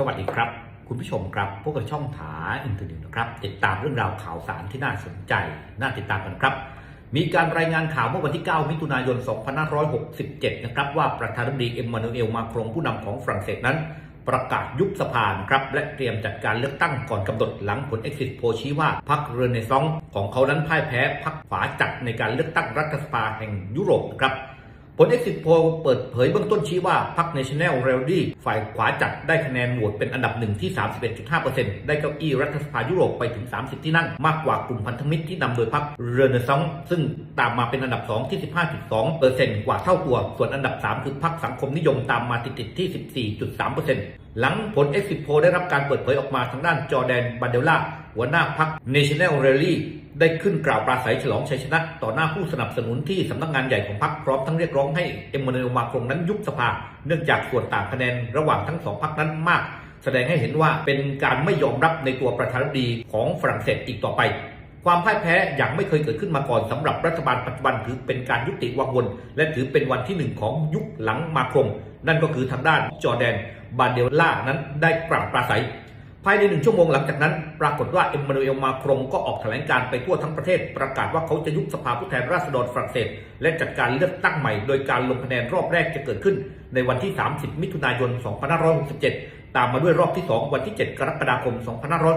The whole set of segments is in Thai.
สวัสดีครับ คุณผู้ชมครับพวกกับช่องถาอินเทอร์เน็ตนะครับ ติดตามเรื่องราวข่าวสารที่น่าสนใจ น่าติดตามกันครับ มีการรายงานข่าวเมื่อวันที่ 9 มิถุนายน 2567 นะครับ ว่าประธานาธิบดีเอ็มมานูเอลมาครงผู้นำของฝรั่งเศสนั้น ประกาศยุบสภาครับ และเตรียมจัดการเลือกตั้งก่อนกำหนดหลังผล Exit Poll ชี้ว่าพรรคเรเนซองของเขานั้นพ่ายแพ้พรรคขวาจัดในการเลือกตั้งรัฐสภาแห่งยุโรปครับ ผล Exit Poll เปิดเผยเบื้องต้นชี้ว่าพรรค National Rally ฝ่ายขวาจัดได้คะแนนโหวตเป็นอันดับหนึ่งที่ 31.5%ได้เก้าอี้รัฐสภายุโรปไปถึง 30 ที่นั่ง มากกว่ากลุ่มพันธมิตรที่นำโดยพรรคเรเนซองส์ซึ่งตามมาเป็นอันดับ 2 ที่ 15.2%กว่าเท่าตัว ส่วนอันดับ 3 คือพรรคสังคมนิยมตามมาติดๆที่ 14.3%หลังผล Exit Poll ได้รับการเปิดเผยออกมาทางด้านจอแดนบันเดล่า หัวหน้าพรรค National Rally ได้ขึ้นกล่าวปราศัยฉลองชัยชนะต่อหน้าผู้สนับสนุนที่สำนักงานใหญ่ของพรรคพร้อมทั้งเรียกร้องให้เอ็มมานูเอลมาครงนั้นยุบสภา เนื่องจากส่วนต่างคะแนนระหว่างทั้งสองพรรคนั้นมาก แสดงให้เห็นว่าเป็นการไม่ยอมรับในตัวประธานาธิบดีของฝรั่งเศสอีกต่อไป ความพ่ายแพ้อย่างไม่เคยเกิดขึ้นมาก่อนสำหรับรัฐบาลปัจจุบันถือเป็นการยุติวังวน และถือเป็นวันที่หนึ่งของยุคหลังมาครงนั่นก็คือทางด้านจอแดนบาเดลล่านั้นได้กล่าวปราศัย ภายในหนึ่งชั่วโมงหลังจากนั้น ปรากฏว่าเอ็มมานูเอลมาครงก็ออกแถลงการไปทั่วทั้งประเทศ ประกาศว่าเขาจะยุบสภาผู้แทนราษฎรฝรั่งเศส และจัดการเลือกตั้งใหม่ โดยการลงคะแนนรอบแรกจะเกิดขึ้น ในวันที่ 30 มิถุนายน 2567 ตามมาด้วยรอบที่ 2 วันที่ 7 กรกฎาคม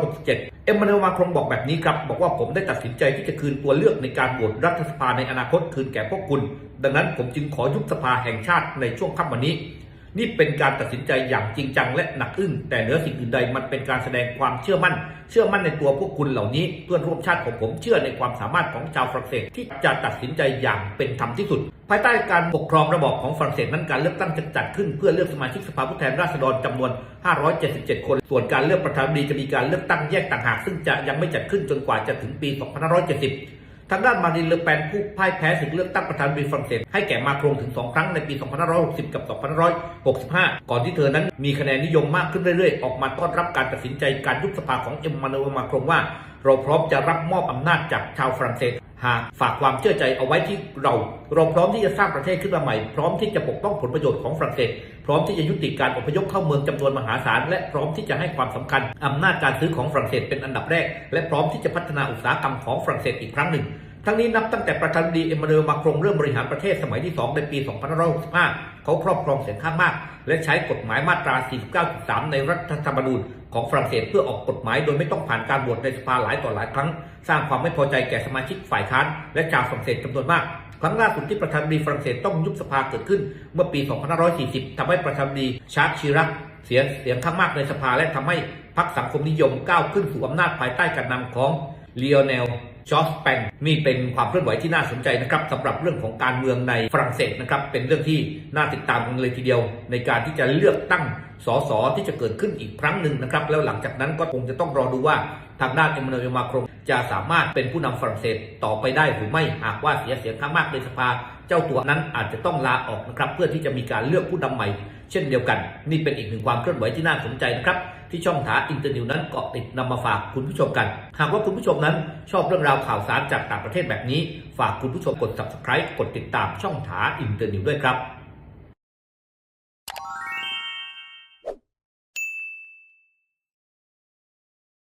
2567 เอ็มมานูเอลมาครงบอกแบบนี้ครับ บอกว่าผมได้ตัดสินใจที่จะคืนตัวเลือกในการโหวตรัฐสภาในอนาคตคืนแก่พวกคุณ ดังนั้นผมจึงขอยุบสภาแห่งชาติในช่วงค่ำวันนี้ นี่เป็นการตัดสินใจอย่างจริงจังและหนักอึ้งแต่เหนือสิ่งอื่นใดมันเป็นการแสดงความเชื่อมั่น เชื่อมั่นในตัวพวกคุณเหล่านี้ เพื่อนร่วมชาติของผมเชื่อในความสามารถของชาวฝรั่งเศสที่จะตัดสินใจอย่างเป็นธรรมที่สุด ภายใต้การปกครองระบอบของฝรั่งเศสนั้นการเลือกตั้งจะจัดขึ้นเพื่อเลือกสมาชิกสภาผู้แทนราษฎรจำนวน 577 คน ส่วนการเลือกประธานาธิบดีจะมีการเลือกตั้งแยกต่างหากซึ่งจะยังไม่จัดขึ้นจนกว่าจะถึงปี 2570 ทางด้านมารินเลอแปนผู้พ่ายแพ้ศึกเลือกตั้งประธานบีฝรั่งเศสให้แก่มาโครงถึง 2 ครั้งในปี 2560 กับ 2565 ก่อนที่เธอนั้นมีคะแนนนิยมมากขึ้นเรื่อยๆ ออกมาต้อนรับการตัดสินใจการยุบสภาของเอ็มมานูเอลมาโครงว่า เราพร้อมจะรับมอบอำนาจจากชาวฝรั่งเศสหากฝากความเชื่อใจเอาไว้ที่เรา เราพร้อมที่จะสร้างประเทศขึ้นมาใหม่ พร้อมที่จะปกป้องผลประโยชน์ของฝรั่งเศส พร้อมที่จะยุติการอพยพเข้าเมืองจำนวนมหาศาล และพร้อมที่จะให้ความสำคัญอำนาจการซื้อของฝรั่งเศสเป็นอันดับแรก และพร้อมที่จะพัฒนาอุตสาหกรรมของฝรั่งเศสอีกครั้งหนึ่ง ทั้งนี้นับตั้งแต่ประธานาธิบดีเอ็มมานูเอลมาครงเริ่มบริหารประเทศสมัยที่ 2 ในปี 2565 เขาครอบครองเสียงข้างมาก และใช้กฎหมายมาตรา 49.3 ในรัฐธรรมนูญของฝรั่งเศสเพื่อออกกฎหมายโดยไม่ต้องผ่านการโหวตในสภาหลายต่อหลายครั้ง สร้างความไม่พอใจแก่สมาชิกฝ่ายค้านและชาวฝรั่งเศสจำนวนมาก ครั้งล่าสุดที่ประธานาธิบดีฝรั่งเศสต้องยุบสภาเกิดขึ้นเมื่อปี 2540ทำให้ประธานาธิบดีชาร์ลชิรักเสียเสียงข้างมากในสภาและทำให้พรรคสังคมนิยมก้าวขึ้นสู่อำนาจภายใต้การนำของเลโอเนล จอร์จแปงนี่เป็นความเคลื่อนไหวที่น่าสนใจนะครับสำหรับเรื่องของการเมืองในฝรั่งเศสนะครับเป็นเรื่องที่น่าติดตามกันเลยทีเดียว ในการที่จะเลือกตั้งสสที่จะเกิดขึ้นอีกครั้งหนึ่งนะครับแล้วหลังจากนั้นก็คงจะต้องรอดูว่าทางด้านเอ็มมานูเอลมาครงจะสามารถเป็นผู้นำฝรั่งเศสต่อไปได้หรือไม่หากว่าเสียเสียงข้างมากในสภา เจ้าตัวนั้นอาจจะต้องลาออกนะครับเพื่อที่จะมีการเลือกผู้นำใหม่ เช่นเดียวกัน นี่เป็นอีกหนึ่งความเคลื่อนไหวที่น่าสนใจนะครับ ที่ช่องถาอินเตอร์นิวนั้นเกาะติดนำมาฝากคุณผู้ชมกัน หากว่าคุณผู้ชมนั้นชอบเรื่องราวข่าวสารจากต่างประเทศแบบนี้ ฝากคุณผู้ชมกด subscribe กดติดตามช่องถาอินเตอร์นิวด้วยครับ